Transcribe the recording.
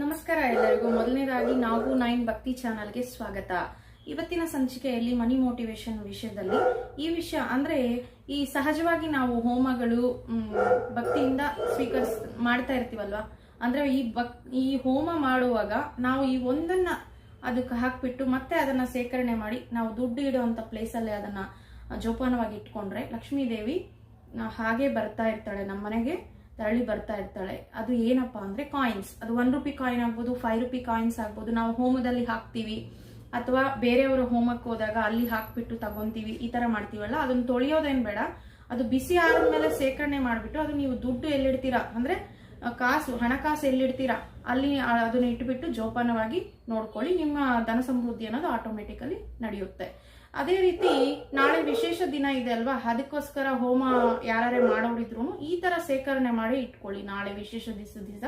ನಮಸ್ಕಾರ ಎಲ್ಲರಿಗೂ. ಮೊದಲನೇದಾಗಿ ನಾವು ನೈನ್ ಭಕ್ತಿ ಚಾನಲ್ಗೆ ಸ್ವಾಗತ. ಇವತ್ತಿನ ಸಂಚಿಕೆಯಲ್ಲಿ ಮನಿ ಮೋಟಿವೇಶನ್ ವಿಷಯದಲ್ಲಿ ಈ ವಿಷಯ ಅಂದ್ರೆ ಈ ಸಹಜವಾಗಿ ನಾವು ಹೋಮಗಳು ಭಕ್ತಿಯಿಂದ ಸ್ವೀಕರಿಸ್, ಮಾಡ್ತಾ ಇರ್ತೀವಲ್ವಾ? ಅಂದ್ರೆ ಈ ಭಕ್, ಈ ಹೋಮ ಮಾಡುವಾಗ ನಾವು ಈ ಒಂದನ್ನ ಅದಕ್ಕೆ ಹಾಕ್ಬಿಟ್ಟು ಮತ್ತೆ ಅದನ್ನ ಸೇಕರಣೆ ಮಾಡಿ ನಾವು ದುಡ್ಡು ಇಡುವಂತ ಪ್ಲೇಸಲ್ಲಿ ಅದನ್ನ ಜೋಪಾನವಾಗಿ ಇಟ್ಕೊಂಡ್ರೆ ಲಕ್ಷ್ಮೀ ದೇವಿ ಹಾಗೆ ಬರ್ತಾ ಇರ್ತಾಳೆ ನಮ್ಮ ಮನೆಗೆ ತರಳಿ ಬರ್ತಾ ಇರ್ತಾಳೆ. ಅದು ಏನಪ್ಪಾ ಅಂದ್ರೆ ಕಾಯಿನ್ಸ್ ಅದು ಒನ್ ರುಪಿ ಕಾಯಿನ್ ಆಗ್ಬೋದು ಫೈವ್ ರುಪಿ ಕಾಯಿನ್ಸ್ ಆಗ್ಬೋದು. ನಾವು ಹೋಮದಲ್ಲಿ ಹಾಕ್ತಿವಿ. ಅಥವಾ ಬೇರೆಯವರ ಹೋಮಕ್ಕೆ ಹೋದಾಗ ಅಲ್ಲಿ ಹಾಕ್ಬಿಟ್ಟು ತಗೊಂತೀವಿ. ಈ ತರ ಮಾಡ್ತೀವಲ್ಲ? ಅದನ್ನ ತೊಳೆಯೋದೇನ್ ಬೇಡ. ಅದು ಬಿಸಿ ಆದ್ಮೇಲೆ ಶೇಖರಣೆ ಮಾಡಿಬಿಟ್ಟು ಅದು ನೀವು ದುಡ್ಡು ಎಲ್ಲಿಡ್ತೀರಾ? ಅಂದ್ರೆ ಕಾಸು, ಹಣಕಾಸು ಎಲ್ಲಿಡ್ತೀರಾ? ಅಲ್ಲಿ ಅದನ್ನ ಇಟ್ಬಿಟ್ಟು ಜೋಪಾನವಾಗಿ ನೋಡ್ಕೊಳ್ಳಿ. ನಿಮ್ಮ ಧನ ಸಮೃದ್ಧಿ ಅನ್ನೋದು ಆಟೋಮೆಟಿಕಲಿ ನಡೆಯುತ್ತೆ. ಅದೇ ರೀತಿ ನಾಳೆ ವಿಶೇಷ ದಿನ ಇದೆ ಅಲ್ವಾ? ಅದಕ್ಕೋಸ್ಕರ ಹೋಮ ಯಾರೇ ಮಾಡೋರಿದ್ರು ಈ ತರ ಸೇಕರಣೆ ಮಾಡಿ ಇಟ್ಕೊಳ್ಳಿ ನಾಳೆ ವಿಶೇಷ ದಿವಸ ದಿವಸ.